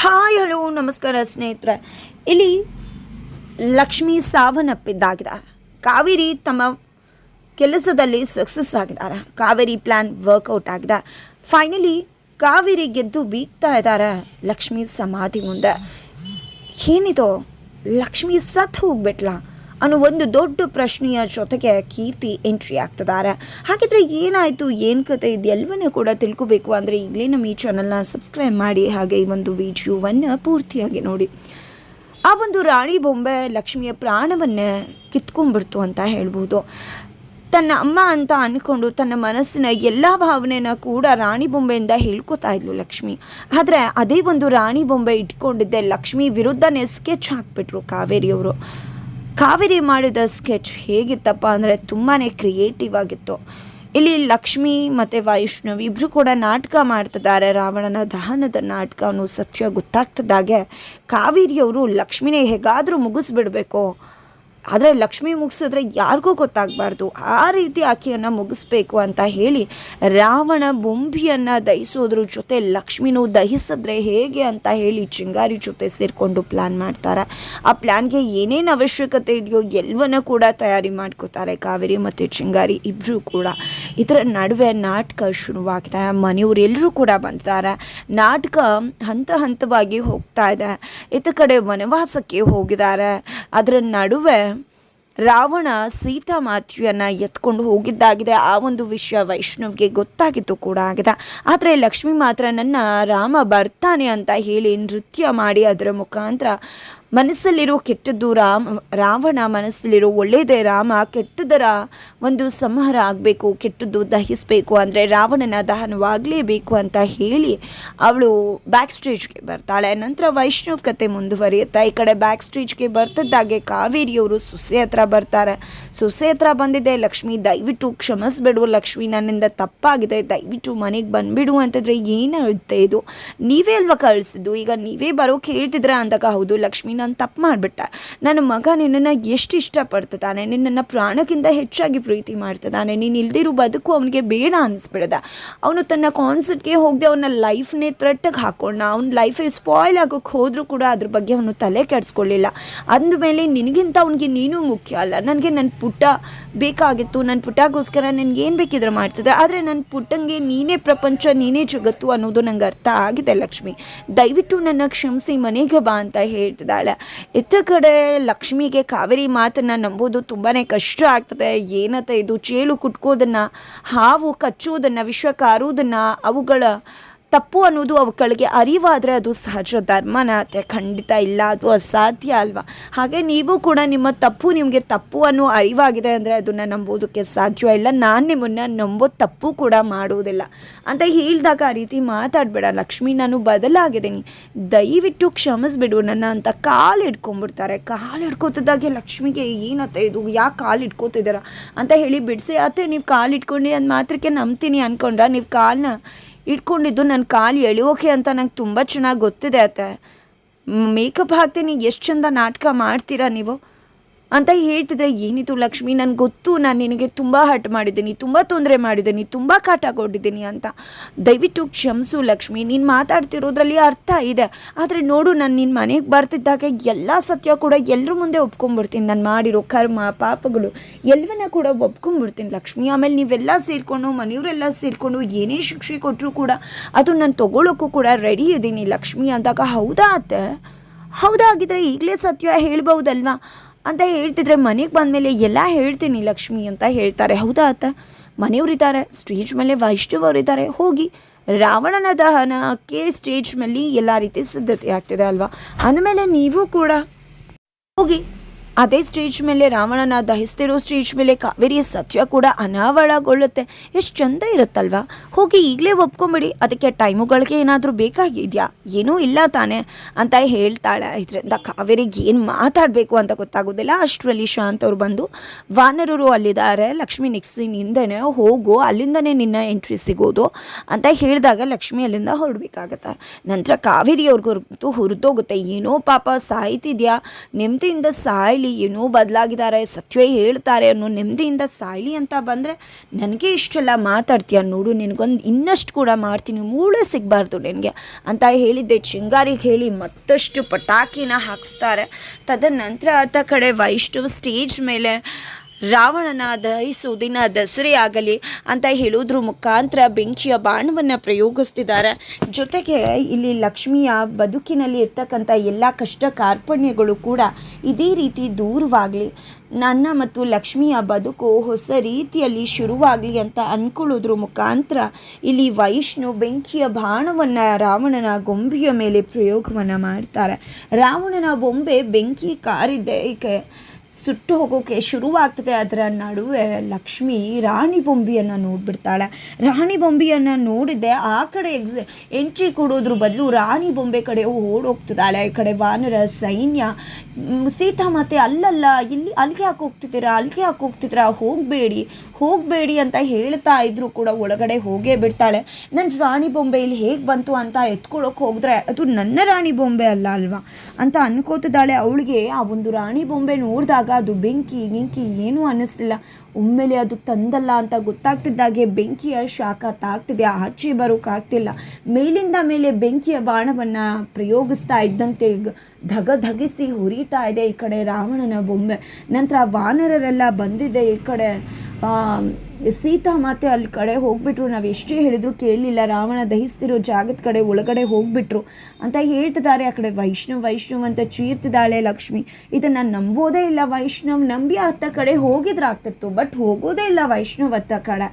Hi, hello, ನಮಸ್ಕಾರ ಸ್ನೇಹಿತರೆ. ಇಲ್ಲಿ ಲಕ್ಷ್ಮಿ ಸಾವನ್ನಪ್ಪಿದ್ದಾಗಿದೆ. ಕಾವೇರಿ ತಮ್ಮ ಕೆಲಸದಲ್ಲಿ ಸಕ್ಸಸ್ ಆಗಿದ್ದಾರೆ. ಕಾವೇರಿ ಪ್ಲ್ಯಾನ್ ವರ್ಕೌಟ್ ಆಗಿದೆ. ಫೈನಲಿ ಕಾವೇರಿ ಗೆದ್ದು ಬೀಗ್ತಾ ಇದ್ದಾರೆ ಲಕ್ಷ್ಮಿ ಸಮಾಧಿ ಮುಂದೆ. ಏನಿದೋ? ಲಕ್ಷ್ಮಿ ಸತ್ ಹೋಗ್ಬಿಟ್ಲಾ? ಅನ್ನೋ ಒಂದು ದೊಡ್ಡ ಪ್ರಶ್ನೆಯ ಜೊತೆಗೆ ಕೀರ್ತಿ ಎಂಟ್ರಿ ಆಗ್ತಿದ್ದಾರೆ. ಹಾಗಿದ್ರೆ ಏನಾಯಿತು? ಏನು ಕತೆ ಇದೆಲ್ಲವನ್ನೂ ಕೂಡ ತಿಳ್ಕೊಬೇಕು ಅಂದರೆ ಈಗಲೇ ನಮ್ಮ ಈ ಚಾನಲ್ನ ಸಬ್ಸ್ಕ್ರೈಬ್ ಮಾಡಿ ಹಾಗೆ ಈ ಒಂದು ವಿಡಿಯೋವನ್ನು ಪೂರ್ತಿಯಾಗಿ ನೋಡಿ. ಆ ಒಂದು ರಾಣಿ ಬೊಂಬೆ ಲಕ್ಷ್ಮಿಯ ಪ್ರಾಣವನ್ನೇ ಕಿತ್ಕೊಂಡ್ಬಿಡ್ತು ಅಂತ ಹೇಳ್ಬೋದು. ತನ್ನ ಅಮ್ಮ ಅಂತ ಅಂದ್ಕೊಂಡು ತನ್ನ ಮನಸ್ಸಿನ ಎಲ್ಲ ಭಾವನೆನ ಕೂಡ ರಾಣಿ ಬೊಂಬೆಯಿಂದ ಹೇಳ್ಕೊತಾ ಇದ್ಲು ಲಕ್ಷ್ಮಿ. ಆದರೆ ಅದೇ ಒಂದು ರಾಣಿ ಬೊಂಬೆ ಇಟ್ಕೊಂಡಿದ್ದೆ ಲಕ್ಷ್ಮಿ ವಿರುದ್ಧನೇ ಸ್ಕೆಚ್ ಹಾಕ್ಬಿಟ್ರು ಕಾವೇರಿಯವರು. ಕಾವೇರಿ ಮಾಡಿದ ಸ್ಕೆಚ್ ಹೇಗಿತ್ತಪ್ಪ ಅಂದರೆ ತುಂಬಾ ಕ್ರಿಯೇಟಿವ್ ಆಗಿತ್ತು. ಇಲ್ಲಿ ಲಕ್ಷ್ಮಿ ಮತ್ತು ವೈಷ್ಣವ್ ಇಬ್ಬರು ಕೂಡ ನಾಟಕ ಮಾಡ್ತಿದ್ದಾರೆ. ರಾವಣನ ದಹನದ ನಾಟಕ ಸತ್ಯ ಗೊತ್ತಾಗ್ತದಾಗೆ. ಕಾವೇರಿಯವರು ಲಕ್ಷ್ಮಿನೇ ಹೇಗಾದರೂ ಮುಗಿಸ್ಬಿಡ್ಬೇಕು. ಆದರೆ ಲಕ್ಷ್ಮಿ ಮುಗಿಸಿದ್ರೆ ಯಾರಿಗೂ ಗೊತ್ತಾಗಬಾರ್ದು. ಆ ರೀತಿ ಆಕೆಯನ್ನು ಮುಗಿಸ್ಬೇಕು ಅಂತ ಹೇಳಿ ರಾವಣ ಬೊಂಬಿಯನ್ನು ದಹಿಸೋದ್ರ ಜೊತೆ ಲಕ್ಷ್ಮಿನೂ ದಹಿಸಿದ್ರೆ ಹೇಗೆ ಅಂತ ಹೇಳಿ ಚಿಂಗಾರಿ ಜೊತೆ ಸೇರಿಕೊಂಡು ಪ್ಲ್ಯಾನ್ ಮಾಡ್ತಾರೆ. ಆ ಪ್ಲ್ಯಾನ್ಗೆ ಏನೇನು ಅವಶ್ಯಕತೆ ಇದೆಯೋ ಎಲ್ಲವನ್ನ ಕೂಡ ತಯಾರಿ ಮಾಡ್ಕೋತಾರೆ ಕಾವೇರಿ ಮತ್ತು ಚಿಂಗಾರಿ ಇಬ್ಬರು ಕೂಡ. ಇದರ ನಡುವೆ ನಾಟಕ ಶುರುವಾಗ್ತಾ ಮನೆಯವರೆಲ್ಲರೂ ಕೂಡ ಬಂತಾರೆ ನಾಟಕ ಹಂತ ಹಂತವಾಗಿ ಹೋಗ್ತಾ ಇದೆ. ಇತ್ತ ಕಡೆ ವನವಾಸಕ್ಕೆ ಹೋಗಿದ್ದಾರೆ. ಅದರ ನಡುವೆ ರಾವಣ ಸೀತಾ ಮಾತೆಯನ್ನು ಎತ್ಕೊಂಡು ಹೋಗಿದ್ದಾಗಿದೆ. ಆ ಒಂದು ವಿಷಯ ವೈಷ್ಣವ್ಗೆ ಗೊತ್ತಾಗಿತ್ತು ಕೂಡ ಆಗಿದೆ. ಆದರೆ ಲಕ್ಷ್ಮಿ ಮಾತ್ರ ನನ್ನ ರಾಮ ಬರ್ತಾನೆ ಅಂತ ಹೇಳಿ ನೃತ್ಯ ಮಾಡಿ ಅದರ ಮುಖಾಂತರ ಮನಸ್ಸಲ್ಲಿರೋ ಕೆಟ್ಟದ್ದು ರಾಮ, ರಾವಣ ಮನಸ್ಸಲ್ಲಿರೋ ಒಳ್ಳೆಯದೇ ರಾಮ, ಕೆಟ್ಟದರ ಒಂದು ಸಂಹಾರ ಆಗಬೇಕು, ಕೆಟ್ಟದ್ದು ದಹಿಸಬೇಕು ಅಂದರೆ ರಾವಣನ ದಹನವಾಗಲೇಬೇಕು ಅಂತ ಹೇಳಿ ಅವಳು ಬ್ಯಾಕ್ ಸ್ಟೇಜ್ಗೆ ಬರ್ತಾಳೆ. ನಂತರ ವೈಷ್ಣವ್ ಕತೆ ಮುಂದುವರಿಯುತ್ತಾ. ಈ ಕಡೆ ಬ್ಯಾಕ್ ಸ್ಟೇಜ್ಗೆ ಬರ್ತಿದ್ದಾಗೆ ಕಾವೇರಿಯವರು ಸೊಸೆ ಹತ್ರ ಬರ್ತಾರೆ. ಸೊಸೆ ಹತ್ರ ಬಂದಿದೆ. ಲಕ್ಷ್ಮಿ, ದಯವಿಟ್ಟು ಕ್ಷಮಿಸ್ಬಿಡು. ಲಕ್ಷ್ಮಿ ನನ್ನಿಂದ ತಪ್ಪಾಗಿದೆ. ದಯವಿಟ್ಟು ಮನೆಗೆ ಬಂದುಬಿಡು ಅಂತಂದರೆ ಏನು ಹೇಳುತ್ತೆ ಇದು? ನೀವೇ ಅಲ್ವಾ ಕಳಿಸಿದ್ದು? ಈಗ ನೀವೇ ಬರೋಕೆ ಹೇಳ್ತಿದ್ರ ಅಂದಾಗ ಹೌದು. ಲಕ್ಷ್ಮಿ ನಾನು ತಪ್ಪು ಮಾಡಿಬಿಟ್ಟೆ. ನನ್ನ ಮಗ ನಿನ್ನನ್ನು ಎಷ್ಟು ಇಷ್ಟಪಡ್ತಿದ್ದಾನೆ, ನಿನ್ನನ್ನು ಪ್ರಾಣಕ್ಕಿಂತ ಹೆಚ್ಚಾಗಿ ಪ್ರೀತಿ ಮಾಡ್ತಿದ್ದಾನೆ, ನೀನು ಇಲ್ದಿರೋ ಬದುಕು ಅವನಿಗೆ ಬೇಡ ಅನಿಸ್ಬಿಡ್ದ. ಅವನು ತನ್ನ ಕಾನ್ಸರ್ಟ್ಗೆ ಹೋಗದೆ ಅವನ ಲೈಫ್ನೇ ಥ್ರೆಟ್ಟಿಗೆ ಹಾಕೊಂಡ, ಅವ್ನ ಲೈಫೇ ಸ್ಪಾಯ್ಲ್ ಆಗೋಕ್ಕೆ ಹೋದರೂ ಕೂಡ ಅದ್ರ ಬಗ್ಗೆ ಅವನು ತಲೆ ಕೆಡಿಸ್ಕೊಳ್ಳಿಲ್ಲ ಅಂದಮೇಲೆ ನಿನಗಿಂತ ಅವನಿಗೆ ನೀನು ಮುಖ್ಯ ಅಲ್ಲ. ನನಗೆ ನನ್ನ ಪುಟ್ಟ ಬೇಕಾಗಿತ್ತು ನನ್ನ ಪುಟ್ಟಗೋಸ್ಕರ ನನಗೆ ಏನು ಬೇಕಿದ್ರೆ ಮಾಡ್ತದೆ ಆದರೆ ನನ್ನ ಪುಟ್ಟಂಗೆ ನೀನೇ ಪ್ರಪಂಚ, ನೀನೇ ಜಗತ್ತು ಅನ್ನೋದು ನಂಗೆ ಅರ್ಥ ಆಗಿದೆ ಲಕ್ಷ್ಮಿ. ದಯವಿಟ್ಟು ನನ್ನ ಕ್ಷಮಿಸಿ ಮನೆಗೆ ಬಾ ಅಂತ ಹೇಳ್ತಿದ್ದಾಳೆ. ಇತ್ತ ಕಡೆ ಲಕ್ಷ್ಮಿಗೆ ಕಾವೇರಿ ಮಾತನ್ನು ನಂಬೋದು ತುಂಬಾ ಕಷ್ಟ ಆಗ್ತದೆ. ಏನತ್ತೆ ಇದು? ಚೇಳು ಕುಟ್ಕೋದನ್ನು, ಹಾವು ಕಚ್ಚೋದನ್ನು ವಿಶ್ವ ಕಾರೋದನ್ನು ಅವುಗಳ ತಪ್ಪು ಅನ್ನೋದು ಅವುಗಳಿಗೆ ಅರಿವಾದರೆ ಅದು ಸಹಜ ಧರ್ಮನ. ಅತ್ತೆ ಖಂಡಿತ ಇಲ್ಲ, ಅದು ಅಸಾಧ್ಯ ಅಲ್ವಾ? ಹಾಗೆ ನೀವು ಕೂಡ ನಿಮ್ಮ ತಪ್ಪು ನಿಮಗೆ ತಪ್ಪು ಅನ್ನೋ ಅರಿವಾಗಿದೆ ಅಂದರೆ ಅದನ್ನು ನಂಬೋದಕ್ಕೆ ಸಾಧ್ಯ ಇಲ್ಲ. ನಾನು ನಿಮ್ಮನ್ನು ನಂಬೋ ತಪ್ಪು ಕೂಡ ಮಾಡುವುದಿಲ್ಲ. ಅಂತ ಹೇಳಿದಾಗ ಆ ರೀತಿ ಮಾತಾಡಬೇಡ. ಲಕ್ಷ್ಮಿ, ನಾನು ಬದಲಾಗಿದ್ದೀನಿ. ದಯವಿಟ್ಟು ಕ್ಷಮಿಸ್ಬಿಡು ನನ್ನ ಅಂತ ಕಾಲು ಇಟ್ಕೊಂಡ್ಬಿಡ್ತಾರೆ ಕಾಲು ಇಟ್ಕೋತಿದ್ದಾಗೆ ಲಕ್ಷ್ಮಿಗೆ, ಏನತ್ತೆ ಇದು? ಯಾಕೆ ಕಾಲು ಇಟ್ಕೋತಿದ್ದೀರಾ ಅಂತ ಹೇಳಿ ಬಿಡಿಸಿ, ಅತ್ತೆ, ನೀವು ಕಾಲು ಇಟ್ಕೊಂಡು ಅದು ಮಾತ್ರಕ್ಕೆ ನಂಬ್ತೀನಿ ಅಂದ್ಕೊಂಡ್ರೆ ನೀವು ಕಾಲನ್ನ ಇಟ್ಕೊಂಡಿದ್ದು ನನ್ನ ಕಾಲು ಎಳೆಯೋಕೆ ಅಂತ ನಂಗೆ ತುಂಬ ಚೆನ್ನಾಗಿ ಗೊತ್ತಿದೆ ಅತ್ತೆ. ಮೇಕಪ್ ಹಾಕ್ತೀನಿ, ಎಷ್ಟು ಚಂದ ನಾಟಕ ಮಾಡ್ತೀರಾ ನೀವು? ಅಂತ ಹೇಳ್ತಿದ್ರೆ, ಏನಿದು ಲಕ್ಷ್ಮಿ? ನನಗೆ ಗೊತ್ತು, ನಾನು ನಿನಗೆ ತುಂಬ ಹರ್ಟ್ ಮಾಡಿದ್ದೀನಿ, ತುಂಬ ತೊಂದರೆ ಮಾಡಿದ್ದೀನಿ, ತುಂಬ ಕಾಟ ಕೊಟ್ಟಿದ್ದೀನಿ ಅಂತ. ದಯವಿಟ್ಟು ಕ್ಷಮಿಸು ಲಕ್ಷ್ಮಿ, ನೀನು ಮಾತಾಡ್ತಿರೋದ್ರಲ್ಲಿ ಅರ್ಥ ಇದೆ. ಆದರೆ ನೋಡು, ನಾನು ನಿನ್ನ ಮನೆಗೆ ಬರ್ತಿದ್ದಾಗ ಎಲ್ಲ ಸತ್ಯ ಕೂಡ ಎಲ್ಲರ ಮುಂದೆ ಒಪ್ಕೊಂಡ್ಬಿಡ್ತೀನಿ. ನಾನು ಮಾಡಿರೋ ಕರ್ಮ, ಪಾಪಗಳು ಎಲ್ಲವನ್ನ ಕೂಡ ಒಪ್ಕೊಂಡ್ಬಿಡ್ತೀನಿ ಲಕ್ಷ್ಮಿ. ಆಮೇಲೆ ನೀವೆಲ್ಲ ಸೇರಿಕೊಂಡು, ಮನೆಯವರೆಲ್ಲ ಸೇರಿಕೊಂಡು, ಏನೇ ಶಿಕ್ಷೆ ಕೊಟ್ಟರು ಕೂಡ ಅದು ನಾನು ತೊಗೊಳೋಕ್ಕೂ ಕೂಡ ರೆಡಿ ಇದ್ದೀನಿ ಲಕ್ಷ್ಮಿ ಅಂದಾಗ ಹೌದಾ ಅತ್ತೆ? ಹೌದಾ ಆಗಿದ್ರೆ ಈಗಲೇ ಸತ್ಯ ಹೇಳ್ಬಹುದಲ್ವಾ ಅಂತ ಹೇಳ್ತಿದ್ರೆ ಮನೆಗೆ ಬಂದಮೇಲೆ ಎಲ್ಲ ಹೇಳ್ತೀನಿ ಲಕ್ಷ್ಮಿ ಅಂತ ಹೇಳ್ತಾರೆ. ಹೌದಾ ಅತ್ತ? ಮನೆಯವರಿದ್ದಾರೆ ಸ್ಟೇಜ್ ಮೇಲೆ ವೈಷ್ಣವರು ಇದ್ದಾರೆ. ಹೋಗಿ ರಾವಣನ ದಹನಕ್ಕೆ ಸ್ಟೇಜ್ ಮೇಲೆ ಎಲ್ಲ ರೀತಿ ಸಿದ್ಧತೆ ಆಗ್ತಿದೆ ಅಲ್ವಾ? ಅಂದಮೇಲೆ ನೀವು ಕೂಡ ಹೋಗಿ ಅದೇ ಸ್ಟೇಜ್ ಮೇಲೆ ರಾವಣನ ದಹಿಸ್ತಿರೋ ಸ್ಟೇಜ್ ಮೇಲೆ ಕಾವೇರಿಯ ಸತ್ಯ ಕೂಡ ಅನಾವರಣಗೊಳ್ಳುತ್ತೆ. ಎಷ್ಟು ಚಂದ ಇರುತ್ತಲ್ವಾ? ಹೋಗಿ ಈಗಲೇ ಒಪ್ಕೊಂಬಿಡಿ. ಅದಕ್ಕೆ ಟೈಮುಗಳಿಗೆ ಏನಾದರೂ ಬೇಕಾಗಿದೆಯಾ ಏನೂ ಇಲ್ಲ ತಾನೇ ಅಂತ ಹೇಳ್ತಾಳೆ. ಇದರಿಂದ ಕಾವೇರಿಗೆ ಏನು ಮಾತಾಡಬೇಕು ಅಂತ ಗೊತ್ತಾಗೋದಿಲ್ಲ. ಅಷ್ಟರಲ್ಲಿ ಶಾಂತ್ ಅವ್ರು ಬಂದು, ವಾನರರು ಅಲ್ಲಿದ್ದಾರೆ. ಲಕ್ಷ್ಮಿ ನಿಕ್ಸಿನಿಂದನೇ ಹೋಗು. ಅಲ್ಲಿಂದನೇ ನಿನ್ನ ಎಂಟ್ರಿ ಸಿಗೋದು. ಅಂತ ಹೇಳಿದಾಗ ಲಕ್ಷ್ಮಿ ಅಲ್ಲಿಂದ ಹೊರಡಬೇಕಾಗತ್ತೆ. ನಂತರ ಕಾವೇರಿ ಅವ್ರಿಗೂ ಹುರಿದೋಗುತ್ತೆ. ಏನೋ ಪಾಪ, ಸಾಯ್ತಿದ್ಯಾ? ನೆಮ್ಮದಿಯಿಂದ ಸಾಯ್ಲಿ. ಇಲ್ಲಿ ಏನೋ ಬದಲಾಗಿದ್ದಾರೆ ಸತ್ಯವೇ ಹೇಳ್ತಾರೆ ಅನ್ನೋ ನೆಮ್ಮದಿಯಿಂದ ಸಾಯ್ಲಿ ಅಂತ ಬಂದರೆ ನನಗೆ ಇಷ್ಟೆಲ್ಲ ಮಾತಾಡ್ತೀಯ ನೋಡು, ನಿನಗೊಂದು ಇನ್ನಷ್ಟು ಕೂಡ ಮಾಡ್ತೀನಿ, ಮೂಳೆ ಸಿಗಬಾರ್ದು ನಿನಗೆ ಅಂತ ಹೇಳಿದ್ದೆ. ಚಿಂಗಾರಿಗೆ ಹೇಳಿ ಮತ್ತಷ್ಟು ಪಟಾಕಿನ ಹಾಕಿಸ್ತಾರೆ. ತದನಂತರ ಆತ ಕಡೆ ವೈಷ್ಣವ್ ಸ್ಟೇಜ್ ಮೇಲೆ ರಾವಣನ ದಹಿಸು ದಿನ ದಸರೆ ಆಗಲಿ ಅಂತ ಹೇಳೋದ್ರ ಮುಖಾಂತರ ಬೆಂಕಿಯ ಬಾಣವನ್ನು ಪ್ರಯೋಗಿಸ್ತಿದ್ದಾರೆ. ಜೊತೆಗೆ ಇಲ್ಲಿ ಲಕ್ಷ್ಮಿಯ ಬದುಕಿನಲ್ಲಿ ಇರ್ತಕ್ಕಂಥ ಎಲ್ಲ ಕಷ್ಟ ಕಾರ್ಪಣ್ಯಗಳು ಕೂಡ ಇದೇ ರೀತಿ ದೂರವಾಗಲಿ, ನನ್ನ ಮತ್ತು ಲಕ್ಷ್ಮಿಯ ಬದುಕು ಹೊಸ ರೀತಿಯಲ್ಲಿ ಶುರುವಾಗಲಿ ಅಂತ ಅಂದ್ಕೊಳ್ಳೋದ್ರ ಮುಖಾಂತರ ಇಲ್ಲಿ ವೈಷ್ಣು ಬೆಂಕಿಯ ಬಾಣವನ್ನು ರಾವಣನ ಗೊಂಬೆಯ ಮೇಲೆ ಪ್ರಯೋಗವನ್ನು ಮಾಡ್ತಾರೆ. ರಾವಣನ ಬೊಂಬೆ ಬೆಂಕಿ ಕಾರಿದ್ದೆ ಸುಟ್ಟು ಹೋಗೋಕೆ ಶುರುವಾಗ್ತದೆ. ಅದರ ನಡುವೆ ಲಕ್ಷ್ಮಿ ರಾಣಿ ಬೊಂಬಿಯನ್ನು ನೋಡಿಬಿಡ್ತಾಳೆ. ರಾಣಿ ಬೊಂಬಿಯನ್ನು ನೋಡಿದೆ ಆ ಕಡೆ ಎಕ್ಸ್ ಎಂಟ್ರಿ ಕೊಡೋದ್ರ ಬದಲು ರಾಣಿ ಬೊಂಬೆ ಕಡೆ ಓಡೋಗ್ತಿದ್ದಾಳೆ. ಈ ಕಡೆ ವಾನರ ಸೈನ್ಯ ಸೀತಾ ಮತ್ತೆ ಅಲ್ಲಲ್ಲ, ಇಲ್ಲಿ ಅಲ್ಲಿಗೆ ಯಾಕೆ ಹೋಗ್ತಿದ್ದೀರಾ? ಅಲ್ಲಿಗೆ ಯಾಕೆ ಹೋಗ್ತಿದ್ದೀರಾ? ಹೋಗಬೇಡಿ ಹೋಗಬೇಡಿ ಅಂತ ಹೇಳ್ತಾ ಇದ್ರು ಕೂಡ ಒಳಗಡೆ ಹೋಗೇ ಬಿಡ್ತಾಳೆ. ನನ್ನ ರಾಣಿ ಬೊಂಬೆ ಇಲ್ಲಿ ಹೇಗೆ ಬಂತು ಅಂತ ಎತ್ಕೊಳ್ಳೋಕೆ ಹೋಗಿದ್ರೆ ಅದು ನನ್ನ ರಾಣಿ ಬೊಂಬೆ ಅಲ್ಲ ಅಲ್ವಾ? ಅಂತ ಅನ್ಕೋತಿದ್ದಾಳೆ. ಅವಳಿಗೆ ಆ ಒಂದು ರಾಣಿ ಬೊಂಬೆ ನೋಡಿದಾಗ ಅದು ಬೆಂಕಿ ಗಿಂಕಿ ಏನೂ ಅನ್ನಿಸ್ಲಿಲ್ಲ. ಒಮ್ಮೆಲೆ ಅದು ತಂದಲ್ಲ ಅಂತ ಗೊತ್ತಾಗ್ತಿದ್ದಾಗೆ ಬೆಂಕಿಯ ಶಾಖ ತಾಗ್ತಿದೆ ಆಚೆ ಬರೋಕ್ಕಾಗ್ತಿಲ್ಲ ಮೇಲಿಂದ ಮೇಲೆ ಬೆಂಕಿಯ ಬಾಣವನ್ನು ಪ್ರಯೋಗಿಸ್ತಾ ಇದ್ದಂತೆ ಧಗ ಧಗಿಸಿ ಹುರಿತಾ ಇದೆ ಈ ಕಡೆ ರಾವಣನ ಬೊಂಬೆ ನಂತರ ವಾನರರೆಲ್ಲ ಬಂದಿದೆ ಈ ಕಡೆ. ಸೀತಾ ಮಾತೆ ಅಲ್ಲಿ ಕಡೆ ಹೋಗ್ಬಿಟ್ರು. ನಾವು ಎಷ್ಟೇ ಹೇಳಿದ್ರು ಕೇಳಲಿಲ್ಲ. ರಾವಣ ದಹಿಸ್ತಿರೋ ಜಾಗದ ಕಡೆ ಒಳಗಡೆ ಹೋಗ್ಬಿಟ್ರು ಅಂತ ಹೇಳ್ತಿದ್ದಾರೆ. ಆ ಕಡೆ ವೈಷ್ಣವ್ ವೈಷ್ಣವ್ ಅಂತ ಚೀರ್ತಿದ್ದಾಳೆ ಲಕ್ಷ್ಮಿ. ಇದನ್ನು ನಂಬೋದೇ ಇಲ್ಲ. ವೈಷ್ಣವ್ ನಂಬಿ ಅತ್ತ ಕಡೆ ಹೋಗಿದ್ರಾಗ್ತಿತ್ತು. ಬಟ್ ಹೋಗೋದೇ ಇಲ್ಲ ವೈಷ್ಣವತ್ತ ಕಡೆ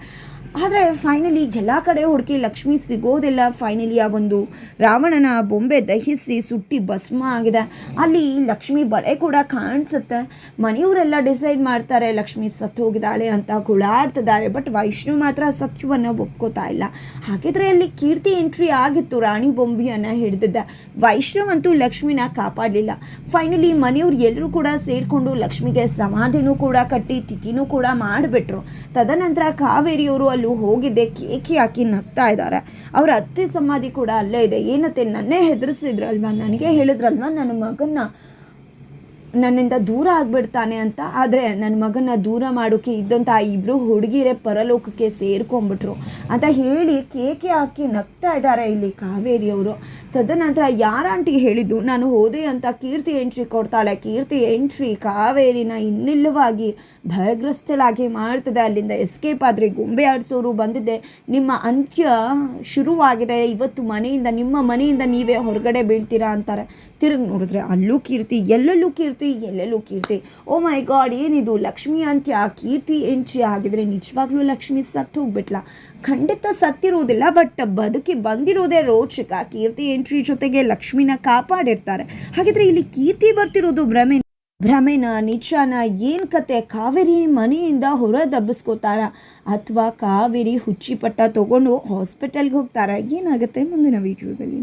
ಆದರೆ ಫೈನಲಿ ಎಲ್ಲ ಕಡೆ ಹುಡುಕಿ ಲಕ್ಷ್ಮಿ ಸಿಗೋದಿಲ್ಲ ಫೈನಲಿ ಆ ಒಂದು ರಾವಣನ ಬೊಂಬೆ ದಹಿಸಿ ಸುಟ್ಟಿ ಭಸ್ಮ ಆಗಿದೆ. ಅಲ್ಲಿ ಲಕ್ಷ್ಮಿ ಬಳೆ ಕೂಡ ಕಾಣಿಸುತ್ತೆ. ಮನೆಯವರೆಲ್ಲ ಡಿಸೈಡ್ ಮಾಡ್ತಾರೆ ಲಕ್ಷ್ಮಿ ಸತ್ತು ಹೋಗಿದ್ದಾಳೆ ಅಂತ ಗುಳಾಡ್ತಿದ್ದಾರೆ. ಬಟ್ ವೈಷ್ಣು ಮಾತ್ರ ಸತ್ಯವನ್ನು ಒಪ್ಕೋತಾ ಇಲ್ಲ. ಹಾಗಿದ್ರೆ ಅಲ್ಲಿ ಕೀರ್ತಿ ಎಂಟ್ರಿ ಆಗಿತ್ತು ರಾಣಿ ಬೊಂಬಿಯನ್ನು ಹಿಡಿದಿದ್ದ. ವೈಷ್ಣು ಅಂತೂ ಲಕ್ಷ್ಮಿನ ಕಾಪಾಡಲಿಲ್ಲ. ಫೈನಲಿ ಮನೆಯವ್ರು ಎಲ್ಲರೂ ಕೂಡ ಸೇರಿಕೊಂಡು ಲಕ್ಷ್ಮಿಗೆ ಸಮಾಧಿನೂ ಕೂಡ ಕಟ್ಟಿ ತಿಥಿನೂ ಕೂಡ ಮಾಡಿಬಿಟ್ರು. ತದನಂತರ ಕಾವೇರಿಯವರು ಅಲ್ಲಿ ಹೋಗಿದ್ದೆ ಕೇಕಿ ಹಾಕಿ ನಗ್ತಾ ಇದ್ದಾರೆ. ಅವರ ಅತ್ತೆ ಸಮಾಧಿ ಕೂಡ ಅಲ್ಲೇ ಇದೆ. ಏನತ್ತೆ, ನನ್ನೇ ಹೆದರಿಸಿದ್ರಲ್ವ? ನನಗೆ ಹೇಳಿದ್ರಲ್ವ? ನನ್ನ ಮಗನ್ನ ನನ್ನಿಂದ ದೂರ ಆಗಿಬಿಡ್ತಾನೆ ಅಂತ. ಆದರೆ ನನ್ನ ಮಗನ ದೂರ ಮಾಡೋಕ್ಕೆ ಇದ್ದಂಥ ಇಬ್ಬರು ಹುಡುಗಿರೆ ಪರಲೋಕಕ್ಕೆ ಸೇರ್ಕೊಂಡ್ಬಿಟ್ರು ಅಂತ ಹೇಳಿ ಕೇಕೆ ಹಾಕಿ ನಗ್ತಾ ಇದ್ದಾರೆ ಇಲ್ಲಿ ಕಾವೇರಿಯವರು. ತದನಂತರ ಯಾರ ಆಂಟಿಗೆ ಹೇಳಿದ್ದು? ನಾನು ಹೋದೆ ಅಂತ ಕೀರ್ತಿ ಎಂಟ್ರಿ ಕೊಡ್ತಾಳೆ. ಕೀರ್ತಿ ಎಂಟ್ರಿ ಕಾವೇರಿನ ಇನ್ನಿಲ್ಲವಾಗಿ ಭಯಗ್ರಸ್ತಳಾಗಿ ಮಾಡ್ತದೆ. ಅಲ್ಲಿಂದ ಎಸ್ಕೇಪ್ ಆದರೆ ಗೊಂಬೆ ಆಡಿಸೋರು ಬಂದಿದೆ. ನಿಮ್ಮ ಅಂತ್ಯ ಶುರುವಾಗಿದೆ. ಇವತ್ತು ಮನೆಯಿಂದ, ನಿಮ್ಮ ಮನೆಯಿಂದ ನೀವೇ ಹೊರಗಡೆ ಬೀಳ್ತೀರಾ ಅಂತಾರೆ. ತಿರುಗಿ ನೋಡಿದ್ರೆ ಅಲ್ಲೂ ಕೀರ್ತಿ, ಎಲ್ಲೆಲ್ಲೂ ಕೀರ್ತಿ ಎಲ್ಲೆಲ್ಲೂ ಕೀರ್ತಿ. ಓ ಮೈ ಗಾಡ್ ಏನಿದು? ಲಕ್ಷ್ಮಿ ಅಂತ್ಯ, ಕೀರ್ತಿ ಎಂಟ್ರಿ ಆಗಿದ್ರೆ ನಿಜವಾಗ್ಲೂ ಲಕ್ಷ್ಮಿ ಸತ್ತು ಹೋಗ್ಬಿಟ್ಲ ಖಂಡಿತ ಸತ್ತಿರುವುದಿಲ್ಲ, ಬಟ್ ಬದುಕಿ ಬಂದಿರೋದೇ ರೋಚಕ. ಕೀರ್ತಿ ಎಂಟ್ರಿ ಜೊತೆಗೆ ಲಕ್ಷ್ಮಿನ ಕಾಪಾಡಿರ್ತಾರೆ. ಹಾಗಿದ್ರೆ ಇಲ್ಲಿ ಕೀರ್ತಿ ಬರ್ತಿರೋದು ಭ್ರಮೆ ಭ್ರಮೆನ, ನಿಜಾನ, ಏನು ಕತೆ? ಕಾವೇರಿ ಮನೆಯಿಂದ ಹೊರ ದಬ್ಬಿಸ್ಕೋತಾರ. ಅಥವಾ ಕಾವೇರಿ ಹುಚ್ಚಿ ಪಟ್ಟ ತಗೊಂಡು ಹಾಸ್ಪಿಟಲ್ಗೆ ಹೋಗ್ತಾರ. ಏನಾಗುತ್ತೆ ಮುಂದಿನ ವಿಡಿಯೋದಲ್ಲಿ